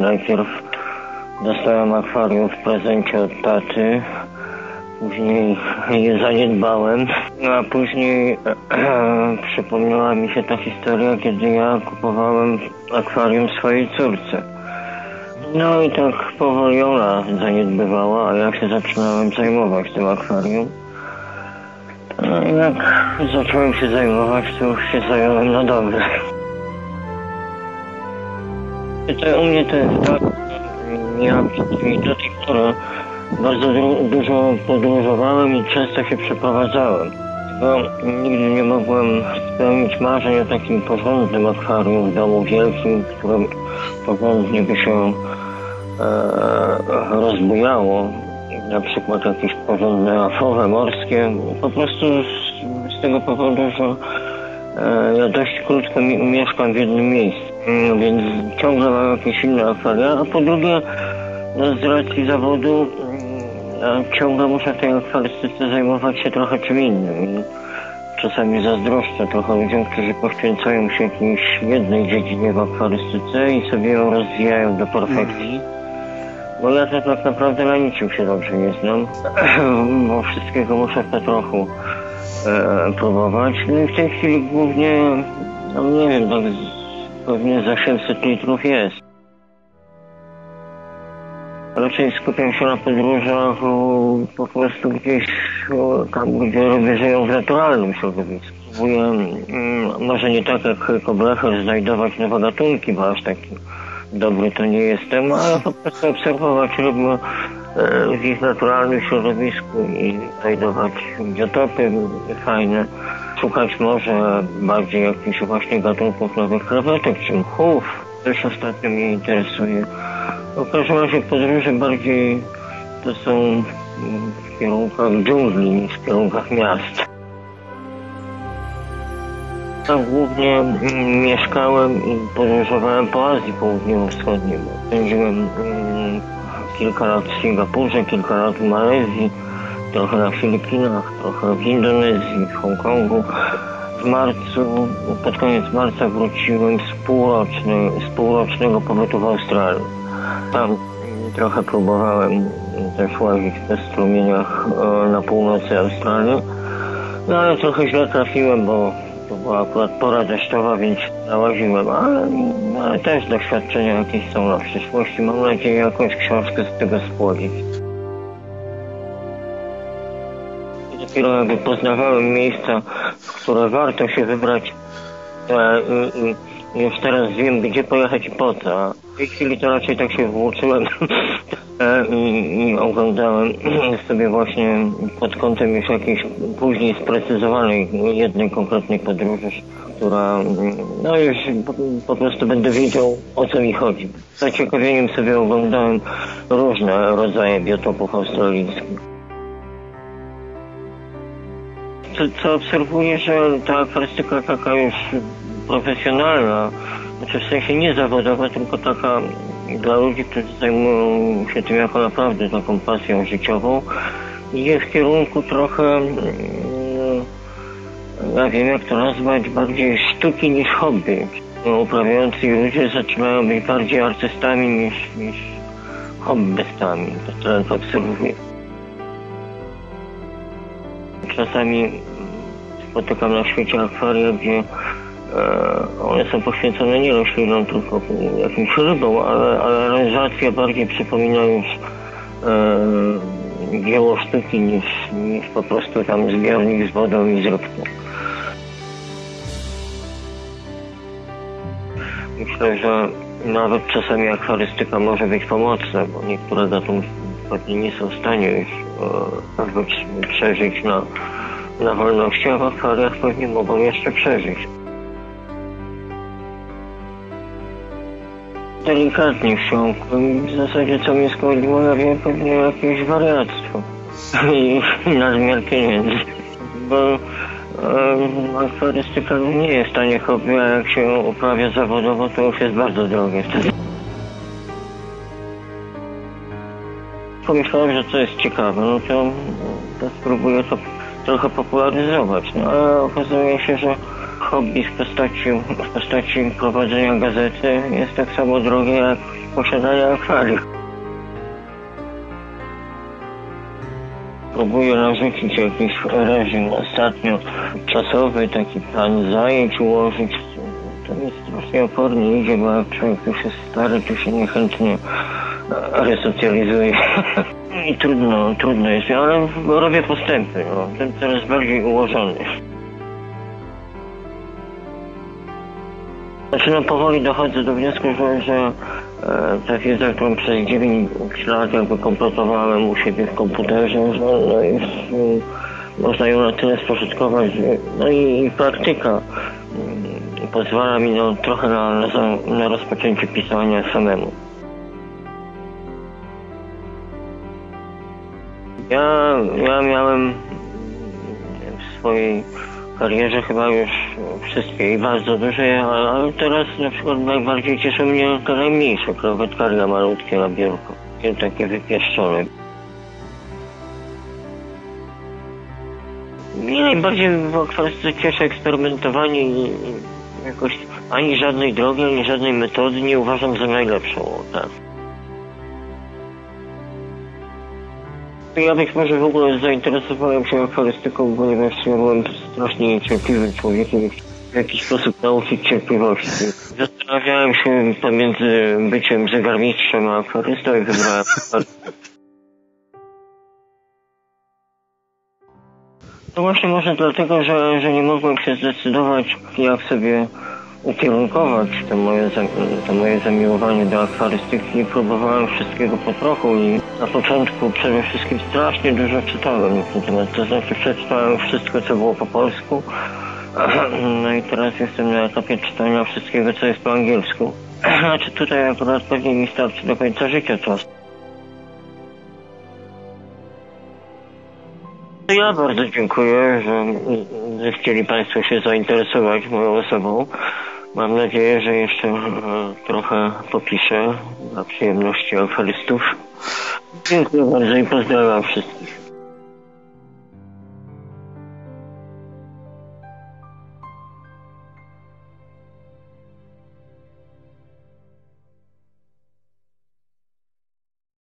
Najpierw dostałem akwarium w prezencie od taty, później je zaniedbałem, a później przypomniała mi się ta historia, kiedy ja kupowałem akwarium swojej córce. No i tak powoli ona zaniedbywała, a ja się zaczynałem zajmować tym akwarium. No jak zacząłem się zajmować, to już się zająłem na dobre. To u mnie to jest tak, ja do tej pory bardzo du- dużo podróżowałem i często się przeprowadzałem. Bo nigdy nie mogłem spełnić marzeń o takim porządnym akwarium w domu wielkim, w którym porządnie by się e, rozbujało. Na przykład jakieś porządne afowe morskie. Po prostu z, z tego powodu, że e, ja dość krótko mi, mieszkam w jednym miejscu. Mm, Więc ciągle mam jakieś inne akwaria, a po drugie no, z racji zawodu mm, ciągle muszę w tej akwarystyce zajmować się trochę czym innym. Czasami zazdroszczę trochę ludziom, którzy poświęcają się jakiejś jednej dziedzinie w akwarystyce i sobie ją rozwijają do perfekcji. Bo ja to tak naprawdę na niczym się dobrze nie znam, bo wszystkiego muszę po trochu e, próbować. No i w tej chwili głównie, no nie wiem, tak pewnie za 700 litrów jest. Raczej skupiam się na podróżach o, po prostu gdzieś o, tam, gdzie ludzie żyją w naturalnym środowisku. Próbuję, mm, może nie tak jak Hyko Blecher, znajdować nowe gatunki, bo aż taki dobry to nie jestem, ale po prostu obserwować ryby e, w ich naturalnym środowisku i znajdować biotopy fajne. Szukać może bardziej jakichś właśnie gatunków nowych krewetek czy mchów. Też ostatnio mnie interesuje. W każdym razie podróże bardziej to są w kierunkach dżungli niż w kierunkach miast. Tam głównie mm, mieszkałem i podróżowałem po Azji Południowo-Wschodniej. Spędziłem mm, kilka lat w Singapurze, kilka lat w Malezji, trochę na Filipinach, trochę w Indonezji, w Hongkongu. W marcu, pod koniec marca wróciłem z, półroczny, z półrocznego pobytu w Australii. Tam mm, trochę próbowałem też łazić w strumieniach e, na północy Australii. No ale trochę źle trafiłem, bo to była akurat pora deszczowa, więc nałaziłem, ale, ale też doświadczenia jakieś są na przyszłość i mam nadzieję jakąś książkę z tego spłodzić. Dopiero jakby poznawałem miejsca, w które warto się wybrać e, i już teraz wiem, gdzie pojechać i po co. W tej chwili to raczej tak się e, i oglądałem sobie właśnie pod kątem już jakiejś później sprecyzowanej jednej konkretnej podróży, która mm, no już po, po prostu będę wiedział o co mi chodzi. Z zaciekawieniem sobie oglądałem różne rodzaje biotopów australijskich. Co, co obserwuję, że ta akwarystyka taka już profesjonalna, znaczy w sensie nie zawodowa, tylko taka dla ludzi, którzy zajmują się tym jako naprawdę taką pasją życiową, idzie w kierunku trochę, mm, ja wiem jak to nazwać, bardziej sztuki niż hobby. Uprawiający ludzie zaczynają być bardziej artystami niż, niż hobbystami. To tak obserwuję. Czasami spotykam na świecie akwaria, gdzie one są poświęcone nie roślinom, tylko jakimś rybom, ale, ale bardziej przypomina już e, dzieło sztuki niż, niż po prostu tam zbiornik z wodą i z rybką. Myślę, że nawet czasami akwarystyka może być pomocna, bo niektóre gatunki pewnie nie są w stanie już e, przeżyć na, na wolności, a w akwariach pewnie mogą jeszcze przeżyć. Delikatnie wsiąkłem. W zasadzie co mnie skłoniło, ja wiem, pewnie jakieś wariactwo. I nadmiar pieniędzy. Bo e, akwarystyka nie jest tanie hobby, a jak się uprawia zawodowo, to już jest bardzo drogie wtedy. Pomyślałem, że to jest ciekawe, no to, to spróbuję to trochę popularyzować. No ale okazuje się, że hobby w postaci, w postaci prowadzenia gazety jest tak samo drogie jak posiadania akwarium. Próbuję narzucić jakiś reżim ostatnio czasowy, taki plan zajęć ułożyć. To mi strasznie opornie idzie, bo jak człowiek już jest stary, to się niechętnie resocjalizuje. I trudno, trudno jest, ale robię postępy, no. Ten coraz bardziej ułożony. Znaczy no powoli dochodzę do wniosku, że, że e, ta wiedza, którą przez 9 lat jakby kompletowałem u siebie w komputerze, że no mm, można ją na tyle spożytkować, że, no i, i praktyka mm, pozwala mi no, trochę na, na, na rozpoczęcie pisania samemu. Ja, ja miałem w swojej karierze chyba już wszystkie i bardzo duże, ale, teraz na przykład najbardziej cieszą mnie te najmniejsze krewetkaria malutkie na biurko. Takie wypieszczone. Mnie najbardziej w akwarystyce cieszy eksperymentowanie i jakoś ani żadnej drogi, ani żadnej metody nie uważam za najlepszą. Tak. Ja być może w ogóle zainteresowałem się akwarystyką, ponieważ ja byłem strasznie niecierpliwym człowiekiem w jakiś sposób nauczyć cierpliwości. Zastanawiałem się pomiędzy byciem zegarmistrzem a akwarystą i wybrałem. To właśnie może dlatego, że, że nie mogłem się zdecydować, jak sobie ukierunkować to moje, to moje zamiłowanie do akwarystyki. Próbowałem wszystkiego po trochu i na początku przede wszystkim strasznie dużo czytałem na. To znaczy przeczytałem wszystko, co było po polsku. No i teraz jestem na etapie czytania wszystkiego, co jest po angielsku. Znaczy tutaj akurat pewnie mi starczy do końca życia czas. Ja bardzo dziękuję, że, że chcieli Państwo się zainteresować moją osobą. Mam nadzieję, że jeszcze e, trochę popiszę dla przyjemności aferystów. Dziękuję bardzo i pozdrawiam wszystkich.